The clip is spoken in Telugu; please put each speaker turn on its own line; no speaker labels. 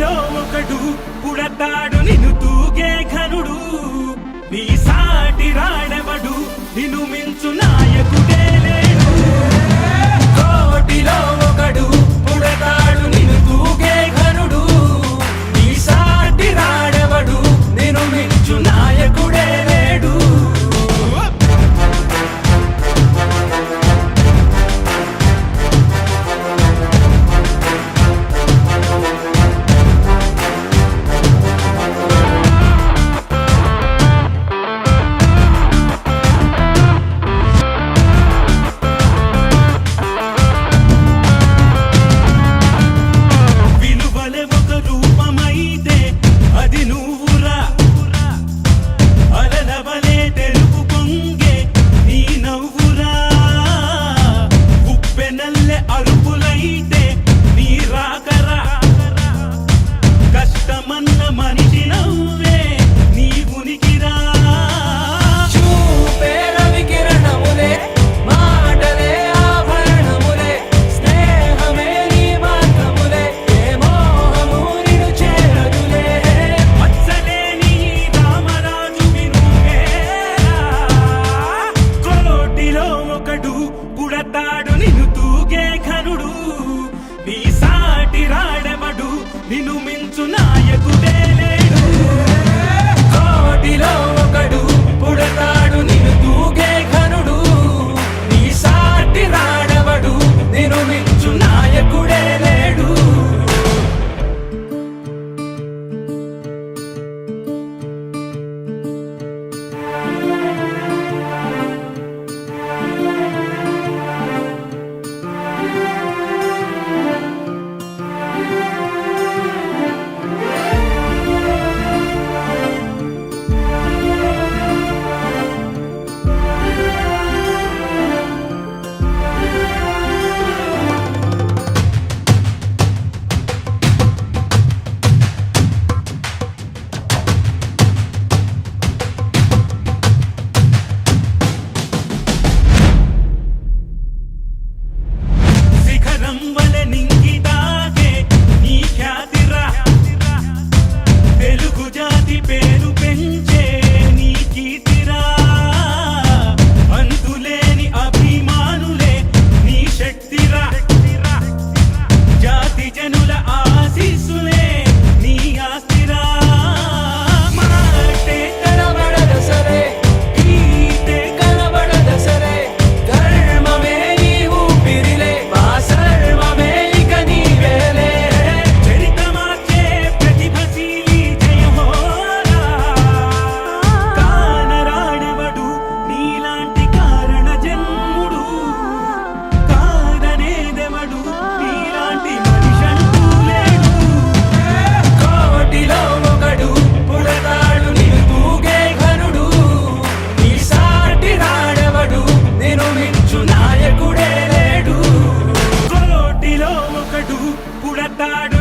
నీలో ఒకడు పుడతాడు నిన్ను తూగే ఘనుడు. నీ సాటి రాడెవడు నిన్ను మించునా? குளத்தாடும்